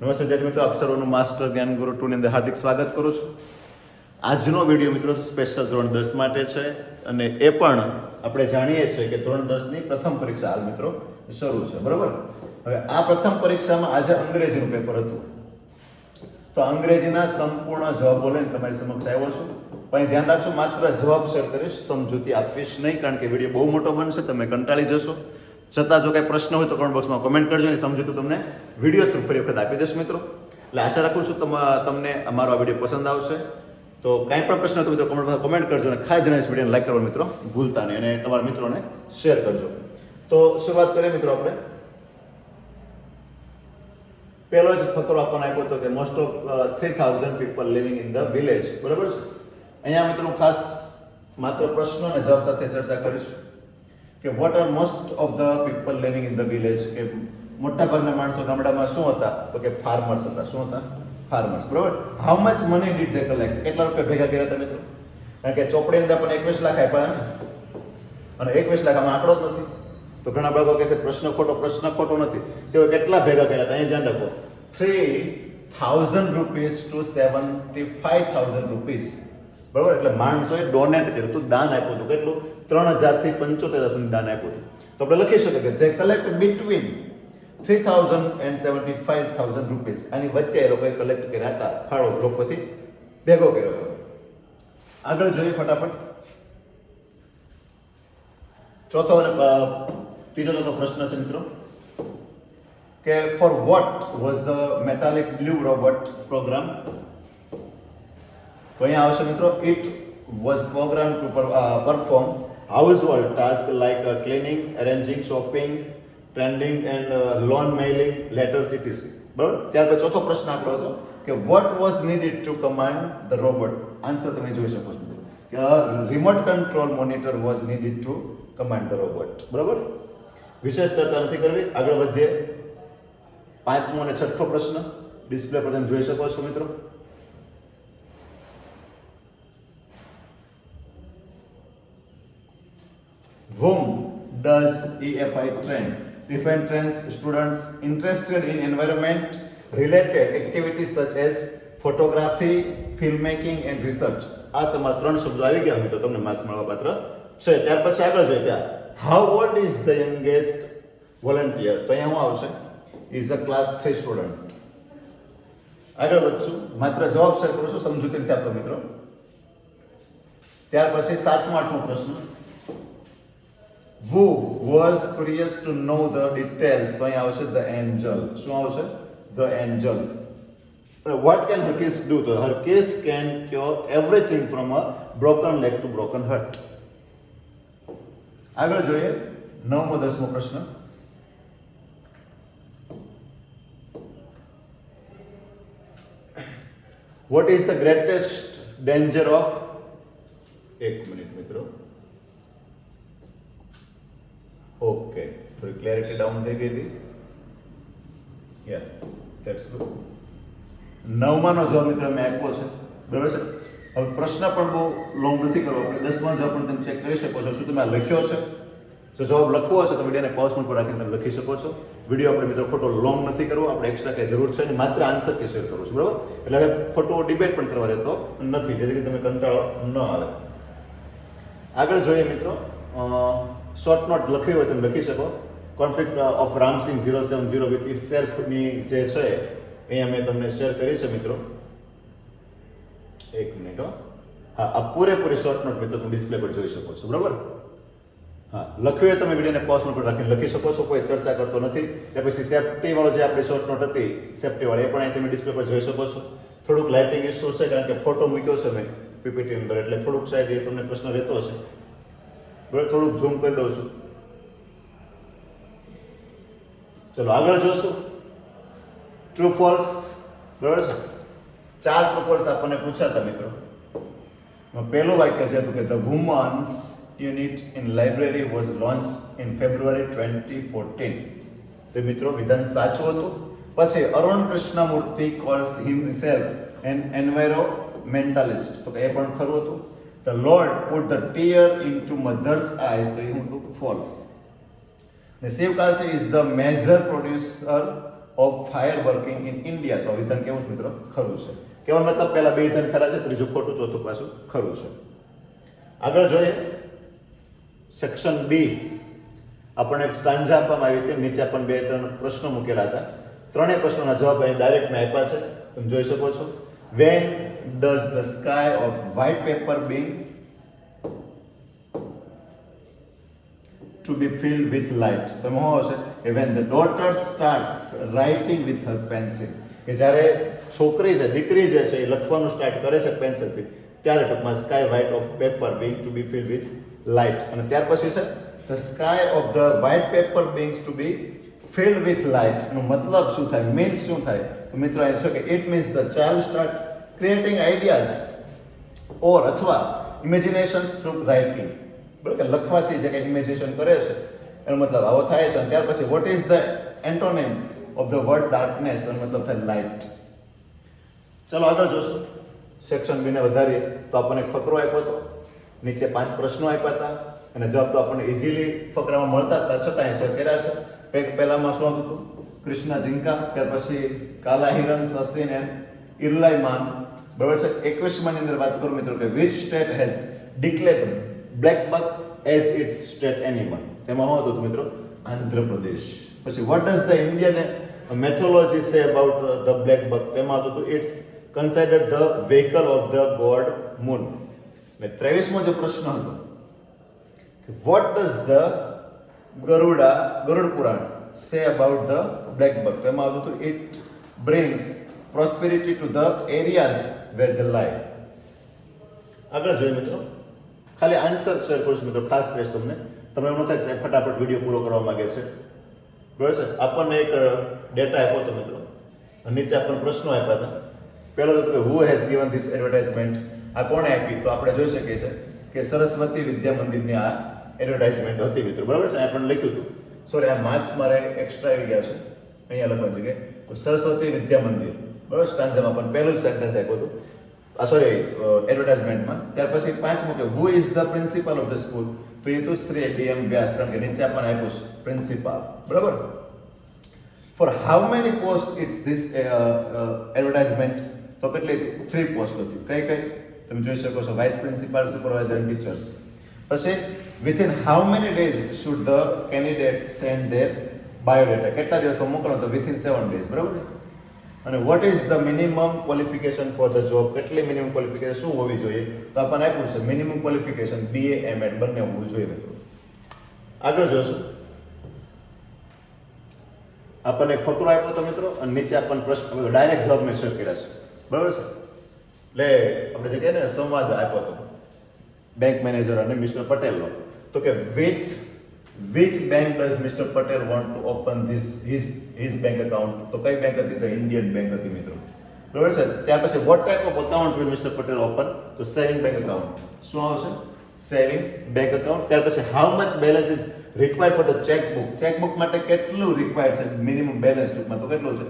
નમસ્તે વિદ્યાર્થી મિત્રો. અક્ષરોનું માસ્ટર જ્ઞાન ગુરુ ટુ ની અંદર હાર્દિક સ્વાગત કરું છું. આજનો વીડિયો મિત્રો સ્પેશિયલ ધોરણ દસ માટે છે અને એ પણ આપણે જાણીએ છીએ કે ધોરણ દસની પ્રથમ પરીક્ષા હાલ મિત્રો શરૂ છે. બરોબર? હવે આ પ્રથમ પરીક્ષામાં આજે અંગ્રેજીનું પેપર હતું. તો અંગ્રેજીના સંપૂર્ણ જવાબો લઈને તમારી સમક્ષ આવ્યો છું. પણ ધ્યાન રાખજો, માત્ર જવાબ શેર કરીશ, સમજૂતી આપીશ નહીં, કારણ કે વીડિયો બહુ મોટો બનશે, તમે કંટાળી જશો. છતાં જો કાંઈ પ્રશ્ન હોય તો કમેન્ટ બોક્સમાં કોમેન્ટ કરજો અને તો તમને વીડિયો થ્રુ ફરી વખત આપી દઈશ મિત્રો. એટલે આશા રાખું છું તમ, તમને અમારો આ વીડિયો પસંદ આવશે. તો કાંઈ પણ પ્રશ્ન હોય તો મિત્રો કમેન્ટમાં કોમેન્ટ કરજો અને ખાસ જણાવીશ વિડીયોને લાઈક કરવા મિત્રો. ભૂલતા નહીં અને તમારા મિત્રોને શેર કરજો. તો શરૂઆત કરીએ મિત્રો આપણે. પહેલો જ ફકરો આપણને આપ્યો હતો કે most of three thousand people living in the village બરાબર છે? અહીંયા મિત્રો ખાસ માત્ર પ્રશ્નો અને જવાબ સાથે ચર્ચા કરીશું. કે what are most of the people living in the village કે મોટાભાગના માણસો ગામડામાં શું હતા? તો કે ફાર્મર્સ હતા. શું હતા? ફાર્મર્સ બરાબર? How much money did they collect કેટલા રૂપિયા ભેગા કર્યા તમે મિત્રો? કારણ કે ચોપડી અંદર પણ એકવીસ લાખ આપ્યા અને એકવીસ લાખ આમાં આંકડો જ નથી. તો ઘણા બાળકો કહે છે, પ્રશ્ન ખોટો પ્રશ્ન ખોટો નથી. તેઓ કેટલા ભેગા કર્યા હતા? અહીંયા ધ્યાન રાખો. Three thousand rupees to seventy five thousand rupees બરાબર? એટલે માણસોએ ડોનેટ કર્યું હતું, દાન આપ્યું હતું. કેટલું? ત્રણ હજારથી પંચોતેર સુધી દાન આપ્યું હતું. તો આપણે લખી શકીએ કે તે collect between three thousand and seventy five thousand rupees આની વચ્ચે એ લોકોએ કલેક્ટ કર્યા હતા ફાળો લોકોથી ભેગો કર્યો હતો. આગળ જોઈએ ફટાફટ. ચોથો અને ત્રીજો ચોથો પ્રશ્ન છે મિત્રો. કે for what was the metallic blue robot program તો અહીંયા આવશે મિત્રો. It was program to perform house like task like arranging, arranging shopping trending and lawn mailing letters ETC બરાબર? ત્યાર પછી ચોથો પ્રશ્ન આપણો હતો કે what was needed to command the robot answer તમે જોઈ શકો છો. કે remote control monitor was needed to command the robot બરાબર? વિશેષ ચર્ચા નથી કરવી. આગળ વધીએ. પાંચમો અને છઠ્ઠો પ્રશ્ન. ડિસ્પ્લે પર તમે જોઈ શકો છો મિત્રો. Whom does EFI train? EFI trains students interested in environment related activities such as photography, filmmaking and research. આ તમારા ત્રણ શબ્દો આવી ગયા હોય તો તમને માર્ક્સ મળવા પાત્ર છે. ત્યાર પછી આગળ જોઈએ ત્યાં. How old is the youngest volunteer તો અહીંયા હું આવશે. Is a class three student આગળ વધશું. માત્ર જવાબ શેર કરું છું. સમજૂતી રીતે આપતો મિત્રો. ત્યાર પછી સાતમો આઠમો પ્રશ્ન. Who was curious to know the details તો અહીં આવશે the angel શું આવશે the angel what can her kiss do તો her kiss can cure everything from a broken leg to broken heart આગળ જોઈએ નવમો દસમો પ્રશ્ન what is the greatest danger of એક મિનિટ મિત્રો ઓકે થોડી ક્લેરિટી ડાઉન થઈ ગઈ હતી યા ધેટ્સ ગુડ નવમાનો જવાબ મિત્ર મેં આપ્યો છે, બરાબર છે? હવે પ્રશ્ન પણ બહુ લોંગ નથી કરવો. આપણે દસમા જવાબ પણ તમે ચેક કરી શકો છો. શું તમે આ લખ્યો છે? જો જવાબ લખવો હશે તો વિડીયોને પોઝ પર રાખીને તમે લખી શકો છો. વીડિયો આપણે મિત્રો ખોટો લોંગ નથી કરવો. આપણે એક્સ્ટ્રા કંઈ જરૂર છે નહીં. માત્ર આન્સર કે શેર કરું છું, બરાબર? એટલે હવે ખોટો ડિબેટ પણ કરવા રહેતો નથી. જેથી તમે કંટાળો ન આવે. આગળ જોઈએ મિત્રો. શોર્ટ નોટ લખવી હોય તમે લખી શકો. Conflict of Ramsingh zero seven zero with it સેલ્ફની જે છે, એ અમે તમને શેર કરી છે મિત્રો. એક મિનિટ હો. આ પૂરેપૂરી શોર્ટ નોટ મિત્રો તમે ડિસ્પ્લે પર જોઈ શકો છો, બરાબર? હા લખવી તમે વિડીયોને પોઝ પર રાખીને લખી શકો છો, કોઈ ચર્ચા કરતો નથી. કે પછી સેફટી વાળો જે આપણી શોર્ટ નોટ હતી સેફટી વાળી, એ પણ અહીં તમે ડિસ્પ્લે પર જોઈ શકો છો. થોડુંક લાઇટિંગ ઇસ્યુ છે કારણ કે ફોટો મૂક્યો છે મેં પીપીટી અંદર, એટલે થોડુંક સાહેબ એ તમને પ્રશ્ન રહેતો હશે. બરાબર થોડુંક ઝૂમ કરી દઉં છું. ચલો, આગળ જોશું. ટ્રુ ફોલ્સ બરાબર છે? ચાર ટ્રુ ફોલ્સ આપણને પૂછાતા મિત્રો. પહેલું વાક્ય છે કે the women's unit in library was launch in February twenty fourteen તે મિત્રો, વિધાન સાચું હતું. પછી Arun Krishnamurthy calls himself an environmentalist તો એ પણ ખરું હતું. The lord put tear in to mother's eyes તો એ હું ફોલ્સ ને Sivakasi is the major producer of fire working in India તો વિધાન કેવું છે મિત્રો? ખરું છે. કેવા મતલબ પહેલા બે વિધાન ખરા છે ત્રીજું ખોટું ચોથું પાછું ખરું છે. આગળ જોઈએ. સેક્શન બી આપણને એક સ્ટાન્જા આપવામાં આવી હતી. નીચે પણ બે ત્રણ પ્રશ્નો મૂકેલા હતા. ત્રણેય પ્રશ્નોના જવાબ અહીં ડાયરેક્ટ મેં આપ્યા છે. તમે જોઈ શકો છો. When does the sky of white paper being to be filled with light તો એમાં શું કે when the daughter starts writing with her pencil કે જ્યારે છોકરી છે દીકરી જે છે એ લખવાનું સ્ટાર્ટ કરે છે પેન્સિલથી ત્યારે ટૂંકમાં sky white of paper being to be filled with light અને ત્યાર પછી છે the sky of the white paper beings to be filled with light એનો મતલબ શું થાય મીન્સ શું થાય મિત્રો અહીં છે કે it means the child start creating ideas or અથવા ઇમેજિનેશન્સ થ્રુ રાઇટિંગ બરાબર? લખવાથી જે કંઈ ઇમેજિનેશન કરે છે, એનો મતલબ આવો થાય છે. અને ત્યાર પછી what is the antonym of the word darkness એનો મતલબ થાય લાઇટ ચલો આગળ જોશું. સેક્શન બીને વધારીએ. તો આપણને એક ફકરો આપ્યો હતો. નીચે પાંચ પ્રશ્નો આપ્યા હતા. અને જવાબ તો આપણને ઇઝીલી ફકરામાં મળતા હતા. છતાં એ શેર કર્યા છે. કંઈક પહેલામાં શું હતું? કૃષ્ણ ઝીંકા, ત્યાર પછી કાલા હિરન એન એન્ડ ઇરલાઈમાન બરાબર છે એકવીસમાની અંદર વાત કરું મિત્રો કે which state has declare black buck as it's state animal તેમાં શું હતું મિત્રો? આંધ્રપ્રદેશ. પછી what does the Indian mythology say about the black buck તેમાં હતું it's considered the vehicle of the god moon ને ત્રેવીસમો જે પ્રશ્ન હતો what does the Garuda, Garuda Purana say about the black buck તેમાં આવતું હતું it brings prosperity to the areas where the life આગળ જોઈએ મિત્રો. ખાલી આન્સર શેર કરું છું મિત્રો, ખાસ કહીશ તમને. તમે એવું થાય છે ફટાફટ વીડિયો પૂરો કરવા માંગે છે. બરાબર છે? આપણને એક ડેટા આપ્યો હતો મિત્રો. નીચે આપણને પ્રશ્નો આપ્યા હતા. પહેલો તો કે who has given this advertisement આ કોણે આપી? તો આપણે જોઈ શકીએ છીએ કે સરસ્વતી વિદ્યા મંદિરની આ એડવર્ટાઇઝમેન્ટ હતી મિત્રો. બરાબર છે? આપણને લખ્યું હતું. સોરી આ માર્ક્સ મારે એક્સ્ટ્રા આવી ગયા છે. અહીંયા લખવા જગ્યાએ. સરસ્વતી વિદ્યા મંદિર. બરાબર સ્ટાન્જામાં પણ પહેલું જ સેન્ટેન્સ આપ્યું હતું. આ સોરી એડવર્ટાઇઝમેન્ટમાં ત્યાર પછી પાંચમું કે who is the principal of the school તો એ તો શ્રી ડીએમ વ્યાસ કારણ કે નીચે આપણને આપ્યું છે પ્રિન્સિપાલ બરાબર? For how many post it's this advertisement તો કેટલી થ્રી પોસ્ટ હતી. કઈ કઈ? તમે જોઈ શકો છો. Vice principal supervisor and teachers પછી within how many days should the candidate send their biodata કેટલા દિવસમાં મોકલો તો વિથિન સેવન ડેઝ બરાબર અને what is the minimum qualification for the job કેટલી મિનિમમ ક્વોલિફિકેશન શું હોવી જોઈએ? તો આપણને આપ્યું છે મિનિમમ ક્વોલિફિકેશન બીએ એમએડ બંને હોવું જોઈએ મિત્રો. આગળ જોશું. આપણને એક ફકરો આપ્યો તો મિત્રો, અને નીચે આપણને પ્રશ્ન ડાયરેક્ટ જવાબ મેં કર્યા છે. બરાબર છે? એટલે આપણે જે કહે ને, સંવાદ આપ્યો હતો. બેંક મેનેજર અને મિસ્ટર પટેલનો. તો કે with which bank does mister Patel want to open this his his bank account તો કઈ બેંક હતી? તો ઇન્ડિયન બેંક હતી, મિત્રો. બરોબર છે? ત્યાર પછી what type of account will mister Patel open તો સેવિંગ બેંક એકાઉન્ટ શું આવશે? સેવિંગ બેંક એકાઉન્ટ ત્યાર પછી how much balance is required for the chequebook chequebook માટે કેટલું રિક્વાયર્ડ છે? મિનિમમ બેલેન્સ ટૂંકમાં તો કેટલું છે?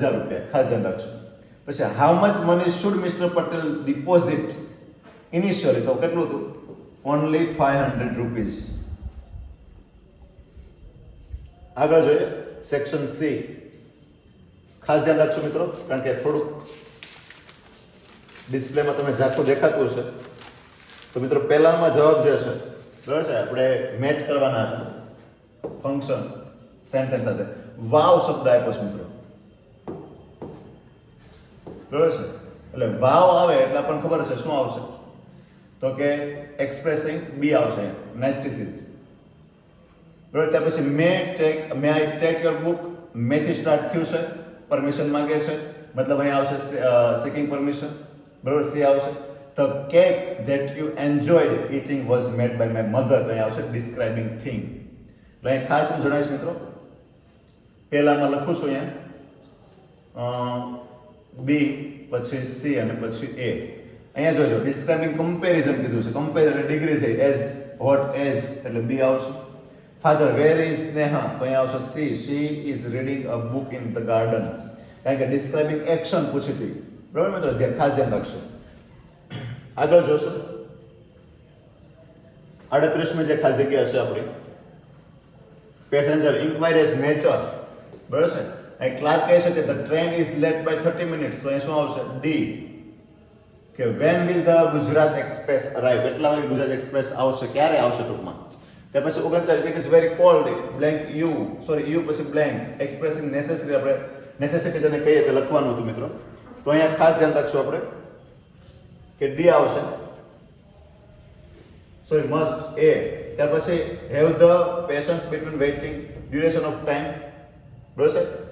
હજાર રૂપિયા. ખાસ ધ્યાન રાખજો. પછી how much money should mister Patel deposit initially તો કેટલું હતું? ઓનલી ફાઈવ હંડ્રેડ રૂપીઝ આગળ જોઈએ. સેક્શન સી ખાસ ધ્યાન રાખશો મિત્રો, કારણ કે થોડુંક ડિસ્પ્લેમાં તમને ઝાખું દેખાતું હશે. તો મિત્રો, પહેલામાં જવાબ જે હશે? બરાબર છે? આપણે મેચ કરવાના હતા ફંક્શન સેન્ટેન્સ સાથે. વાવ શબ્દ આપ્યો છે મિત્રો. બરાબર છે? એટલે વાવ આવે એટલે આપણને ખબર છે શું આવશે. તો કે એક્સપ્રેસિંગ બી આવશે. નાઇસ્ટીસીસ બરાબર ત્યાર પછી may take may I take your book મેથી સ્ટાર્ટ થયું છે. પરમિશન માંગે છે. મતલબ અહીં આવશે સિકિંગ પરમિશન બરાબર, સી આવશે. The cake that you enjoyed eating was made by my mother અહીં આવશે ડિસ્ક્રાઇબિંગ થિંગ એટલે અહીં ખાસ હું જણાવીશ મિત્રો. પહેલામાં લખું છું અહીંયા. બી પછી સી અને પછી એ અહીંયા જોજો ડિસ્ક્રાઇબિંગ કમ્પેરિઝન કીધું છે. કમ્પેર એટલે ડિગ્રી થઈ. એઝ વોટ એઝ એટલે બી આવશે. ફાધર વેર ઇઝ સ્નેહા તો અહીંયા આવશે C she is reading a book in the garden કારણ કે ડિસ્ક્રાઇબિંગ એક્શન પૂછી હતી બરાબર મિત્રો ધ્યાન ખાસ ધ્યાન રાખશો આગળ જોશો. આડત્રીસમી જે ખાલી જગ્યા છે આપણી. પેસેન્જર ઇન્ક્વાયરીઝ નેચર બરાબર છે? અહીં ક્લાર્ક કહે છે કે the train is late by thirty minutes તો અહીં શું આવશે? ડી કે when will the Gujarat express arrive એટલા વાગે ગુજરાત એક્સપ્રેસ આવશે? ક્યારે આવશે ટૂંકમાં? ત્યાર પછી ઓગણચાલીસ it is very cold blank you sorry you પછી બ્લેન્ક એક્સપ્રેસિંગ નેસેસરી આપણે નેસેસિટી જેને કહીએ તે લખવાનું હતું મિત્રો. તો અહીંયા ખાસ ધ્યાન રાખશું આપણે, કે ડી આવશે. સોરી મસ્ટ એ ત્યાર પછી have the patience between waiting duration of time બરોબર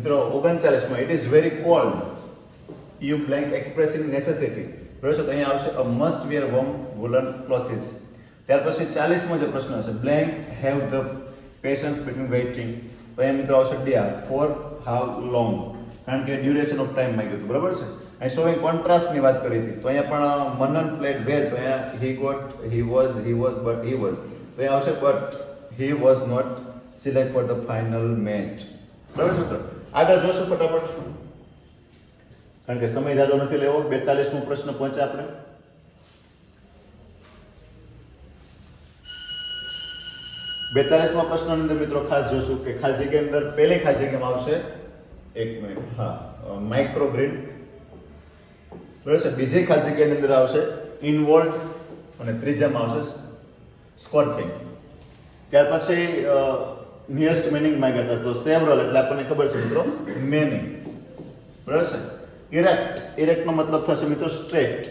મિત્રો ઓગણચાલીસમાં it is very cold you blank expressing necessity બરોબર છે તો અહીંયા આવશે a must wear warm woollen clothes ત્યાર પછી ચાલીસમાં જે પ્રશ્ન હશે blank have the patience between waiting તો અહીંયા મિત્રો આવશે ડિયા ફોર હાઉ લોંગ કારણ કે ડ્યુરેશન ઓફ ટાઈમ માંગ્યું હતું, બરોબર છે? અહીં શોઈંગ કોન્ટ્રાસ્ટની વાત કરી હતી. તો અહીંયા પણ મનન પ્લેડ વેલ તો અહીંયા he got he was he was but he was તો અહીંયા આવશે but he was not select for the final match બરાબર છે મિત્રો? આગળ જોશું ફટાફટ. કારણ કે સમય જાજો નથી લેવો, બેતાલીસમો પ્રશ્ન પહોંચે આપણે. બેતાલીસમા પ્રશ્ન અંદર મિત્રો ખાસ જોશું કે ખાલી જગ્યા અંદર પહેલી ખાલી જગ્યામાં આવશે. એક મિનિટ હા માઇક્રો ગ્રીડ બરાબર છે? બીજી ખાલી જગ્યાની અંદર આવશે ઇનવોલ્ટ અને ત્રીજામાં આવશે સ્કોર્ચિંગ ત્યાર પછી નિયરેસ્ટ મિનિંગ માંગ્યા હતા તો સેવરલ એટલે આપણને ખબર છે મિત્રો મેની બરાબર છે? ઇરેક્ટ ઇરેક્ટનો મતલબ થશે મિત્રો સ્ટ્રેટ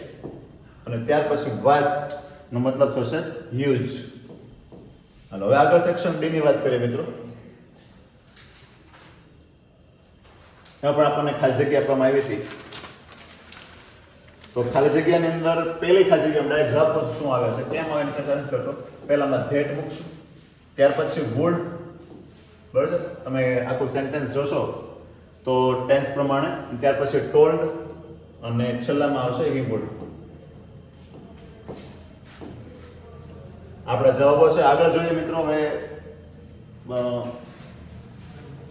અને ત્યાર પછી વાસ્ટ નો મતલબ થશે હ્યુજ હાલો, હવે આગળ સેક્શન ડી ની વાત કરીએ મિત્રો. એમાં પણ આપણને ખાલી જગ્યા આપવામાં આવી હતી. તો ખાલી જગ્યાની અંદર પહેલી ખાલી જગ્યા ડાયરેક્ટ શું આવે છે? કેમ આવે એની ચર્ચા કરતો પહેલામાં ધેટ મૂકશું. ત્યાર પછી વુડ બરાબર છે? તમે આખું સેન્ટેન્સ જોશો તો ટેન્સ પ્રમાણે, ત્યાર પછી ટોલ્ડ અને છેલ્લામાં આવશે હી વુડ આપણા જવાબો છે, આગળ જોઈએ મિત્રો, હવે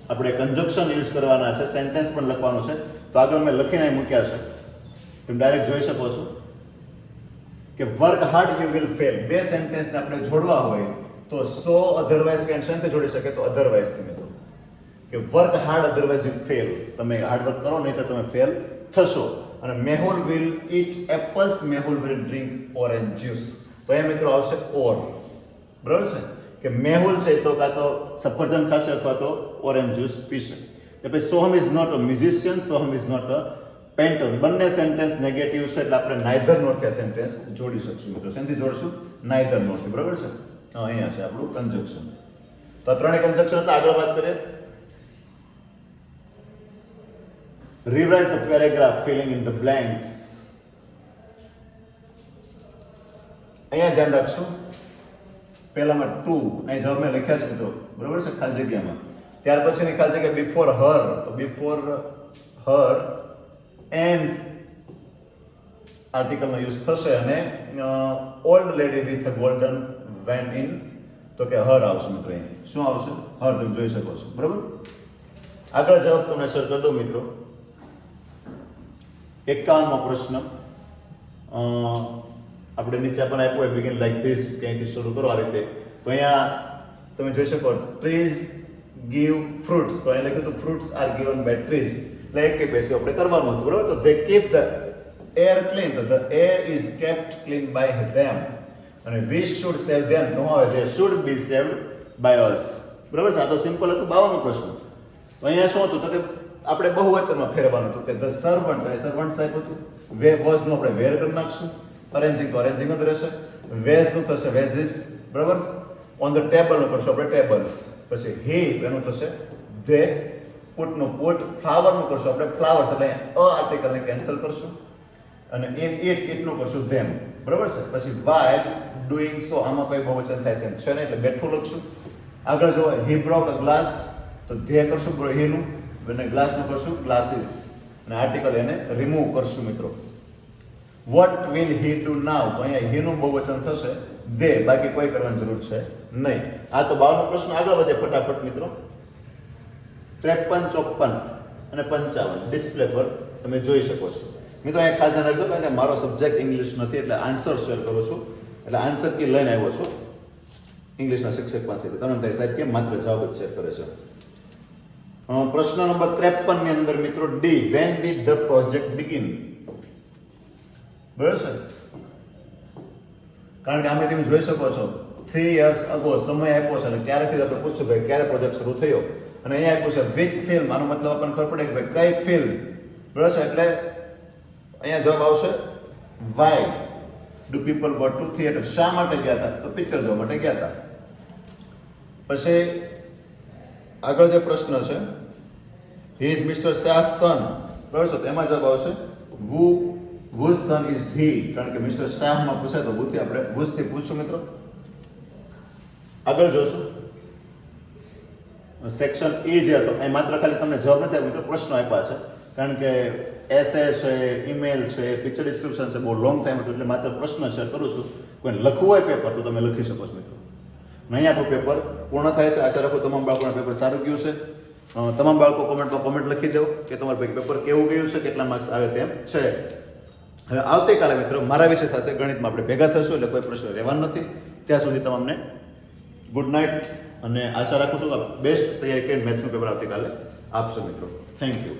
આપણે કન્જક્શન યુઝ કરવાના છે સેન્ટેન્સ પણ લખવાનું છે. તો આગળ મેં લખીને મૂક્યા છે. તમે ડાયરેક્ટ જોઈ શકો છો કે work hard you will fail બે સેન્ટેન્સને આપણે જોડવા હોય. તો સો અધરવાઇઝ કે શેનથી જોડી શકે તો અધરવાઇઝ તમે તો. કે work hard otherwise you fail તમે હાર્ડ વર્ક કરો નહીં તો તમે ફેલ થશો. અને Mehul will eat apples Mehul will drink orange juice તો એ મિત્રો આવશે ઓર બરાબર છે? કે મેહુલ છે તો કાં તો સફરજન ખાશે અથવા તો ઓરેન્જ જ્યુસ પીશે. કે ભાઈ Soham is not a musician Soham is not a painter બંને સેન્ટેન્સ નેગેટિવ છે એટલે આપણે નાઇધર નોટ કે સેન્ટેન્સ જોડી શકશું મિત્રો. સેન્થી જોડશું? નાઇધર નોટ બરાબર છે? અહીંયા છે આપણું કન્જક્શન તો આ ત્રણેય કન્જક્શન હતા, આગળ વાત કરીએ. Rewrite the paragraph, filling in the blanks. અહીંયા ધ્યાન રાખશું. પહેલામાં ટુ અહીં જવાબ મેં લખ્યા છે મિત્રો. બરોબર છે? ખાલી જગ્યામાં. ત્યાર પછીની ખાલી જગ્યા બિફોર હર તો બિફોર હર એન્ડ આર્ટિકલનો યુઝ થશે અને old lady with golden van in તો કે હર આવશે મિત્રો શું આવશે? હર તમે જોઈ શકો છો. બરોબર? આગળ જવાબ તમને સર કરી દો મિત્રો. એકાવનમો પ્રશ્ન. આપણે નીચે પણ આપ્યો હોય બિગિન લાઈક ધીસ ક્યાંયથી શરૂ કરો આ રીતે. તો અહીંયા તમે જોઈ શકો ટ્રીઝ ગીવ ફ્રૂટ્સ તો અહીંયા લખ્યું હતું fruits are given by trees એટલે એક બેસી આપણે કરવાનું હતું, બરોબર? તો they keep the air clean તો the air is kept clean by them અને વી શુડ સેવ ધેમ તો they should be save by us બરાબર છે? આ તો સિમ્પલ હતું, બાવાનો પ્રશ્ન. તો અહીંયા શું હતું? તો કે આપણે બહુવચનમાં ફેરવાનું હતું કે ધ સર્વન્ટ સર્વન્ટ સાહેબ હતું. વે વોઝનું આપણે વેર કરી નાખશું? અરેન્જિંગ અરેન્જિંગ જ રહેશે. વેઝનું થશે? વેઝિસ બરાબર? ઓન ધ ટેબલનું કરશું આપણે ટેબલ્સ પછી હી એનું થશે. ધે પુટનું પુટ ફ્લાવરનું કરશું આપણે ફ્લાવર્સ એટલે અ આર્ટિકલ ને કેન્સલ કરશું. અને ઇન ઇટ ઇટનું કરશું ધેમ બરાબર છે? પછી વાય ડુઈંગ સો આમાં કોઈ બહુવચન થાય તેમ છે ને, એટલે બેઠું લખશું. આગળ જો હી બ્રોક ગ્લાસ તો ધ્યેય કરશું હીનું અને ગ્લાસનું કરશું ગ્લાસીસ અને આર્ટિકલ એને રિમૂવ કરશું મિત્રો. What will he to now તો અહીંયા હીનું બહુવચન થશે દે બાકી કોઈ કરવાની જરૂર છે નહીં. આ તો બાવનો પ્રશ્ન આગળ વધે ફટાફટ મિત્રો. ત્રેપન ચોપન અને પંચાવન. ડિસ્પ્લે પર તમે જોઈ શકો છો. મિત્રો, અહીંયા ખાસ રાખજો કારણ કે મારો સબ્જેક્ટ ઇંગ્લિશ નથી, એટલે આન્સર શેર કરું છું. એટલે આન્સર કી લઈને આવ્યો છું. ઇંગ્લિશના શિક્ષક પાસેથી તમને થાય સાહેબ કે માત્ર જવાબ જ શેર કરે છે. પ્રશ્ન નંબર ત્રેપનની અંદર મિત્રો D when did the project begin બરાબર છે? કારણ કે આમે તમે જોઈ શકો છો થ્રી યર્સ અગો સમય આપ્યો છે અને ક્યારેથી આપણે પૂછ્યું ભાઈ ક્યારે પ્રોજેક્ટ શરૂ થયો? અને અહીંયા આપ્યું છે વિચ ફિલ્મ આનો મતલબ આપણને ખબર પડે કે ભાઈ કઈ ફિલ્મ બરાબર છે? એટલે અહીંયા જવાબ આવશે why do people go to theatre શા માટે ગયા હતા તો પિક્ચર જોવા માટે ગયા હતા પછી આગળ જે પ્રશ્ન છે he is mister Shah son બરાબર છે? એમાં જવાબ આવશે વુ વુઝ સન ઇઝ હી કારણ કે મિસ્ટર શાહમાં પૂછાય તો વુથી આપણે વુઝથી પૂછશું મિત્રો. આગળ જોશું. સેક્શન એ જે હતો એ માત્ર ખાલી તમને જવાબ નથી આપ્યો, મિત્રો, પ્રશ્નો આપ્યા છે. કારણ કે એસે છે ઈમેલ છે પિક્ચર ડિસ્ક્રિપ્શન છે, બહુ લોંગ ટાઈમ હતું, એટલે માત્ર પ્રશ્ન શેર કરું છું. કોઈને લખવું હોય પેપર તો તમે લખી શકો છો મિત્રો. નહીં આપણું પેપર પૂર્ણ થાય છે. આશા રાખો તમામ બાળકોના પેપર સારું ગયું છે. તમામ બાળકો કોમેન્ટમાં કોમેન્ટ લખી દો કે તમારું પેપર કેવું ગયું છે, કેટલા માર્ક્સ આવે તેમ છે. હવે આવતીકાલે મિત્રો મારા વિષય સાથે ગણિતમાં આપણે ભેગા થશું, એટલે કોઈ પ્રશ્ન રહેવાનો નથી. ત્યાં સુધી તમને ગુડ નાઇટ અને આશા રાખું છું બેસ્ટ તૈયારી કરીને મેથ્સનું પેપર આવતીકાલે આપશો મિત્રો. Thank you